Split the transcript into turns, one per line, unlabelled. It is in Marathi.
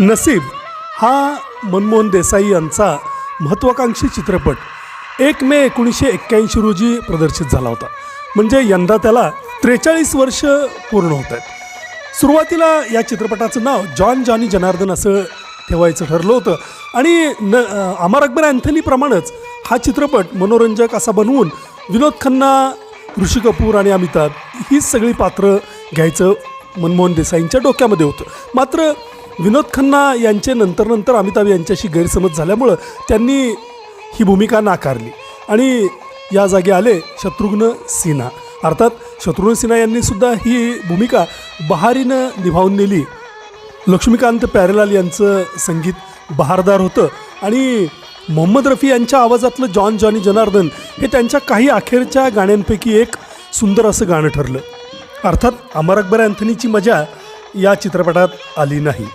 नसीब हा मनमोहन देसाई यांचा महत्त्वाकांक्षी चित्रपट एक मे एकोणीसशे एक्क्याऐंशी रोजी प्रदर्शित झाला होता. म्हणजे यंदा त्याला त्रेचाळीस वर्ष पूर्ण होत आहेत. सुरुवातीला या चित्रपटाचं नाव जॉन जॉनी जनार्दन असं ठेवायचं ठरलं होतं. आणि न अमर अकबर अँथनीप्रमाणेच हा चित्रपट मनोरंजक असा बनवून विनोद खन्ना ऋषी कपूर आणि अमिताभ ही सगळी पात्र घ्यायचं मनमोहन देसाईंच्या डोक्यामध्ये होतं. मात्र विनोद खन्ना यांचे नंतर नंतर अमिताभ यांच्याशी गैरसमज झाल्यामुळं त्यांनी ही भूमिका नाकारली. आणि या जागी आले शत्रुघ्न सिन्हा. अर्थात शत्रुघ्न सिन्हा यांनीसुद्धा ही भूमिका बहारीनं निभावून नेली. लक्ष्मीकांत प्यारेलाल यांचं संगीत बहारदार होतं आणि मोहम्मद रफी यांच्या आवाजातलं जॉन जॉनी जनार्दन हे त्यांच्या काही अखेरच्या गाण्यांपैकी एक सुंदर असं गाणं ठरलं. अर्थात अमर अकबर अँथनीची मजा या चित्रपटात आली नाही.